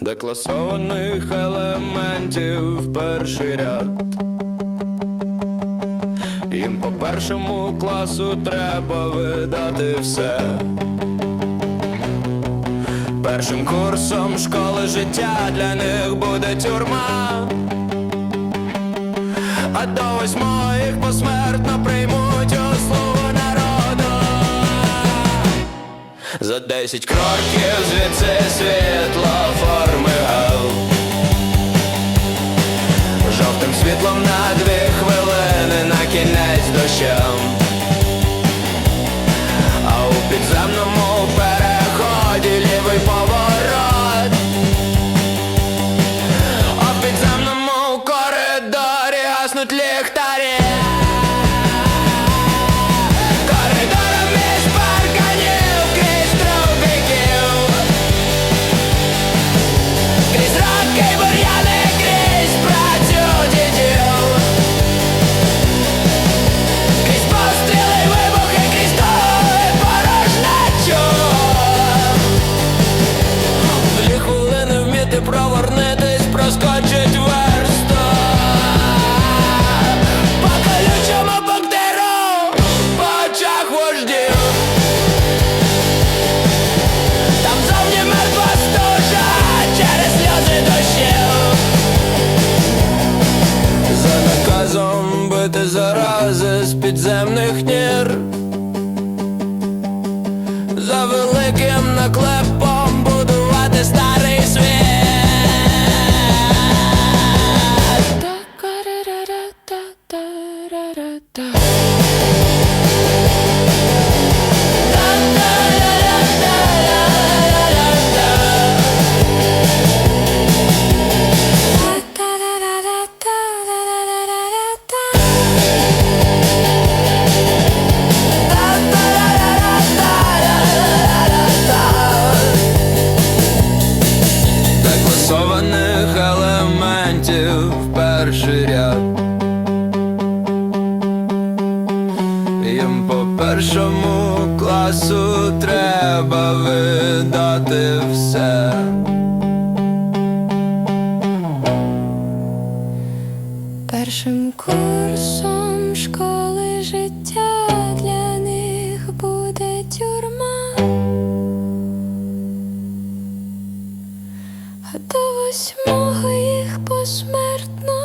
декласованих елементів перший ряд. Їм по першому класу треба видати все. Першим курсом школи життя для них буде тюрма. А до восьмого їх посмертно приймуть у слугу народу. За десять кроків звідси світло світлом на дві хвилини на кінець дощем. А у підземному переході лівий поворот. А в підземному коридорі гаснуть ліхтарі підземних нір. За великим наклепом будувати старий світ перший ряд Їм по першому класу треба видати все. Першим курсом школи життя для них буде тюрма. А до восьмого їх посмертно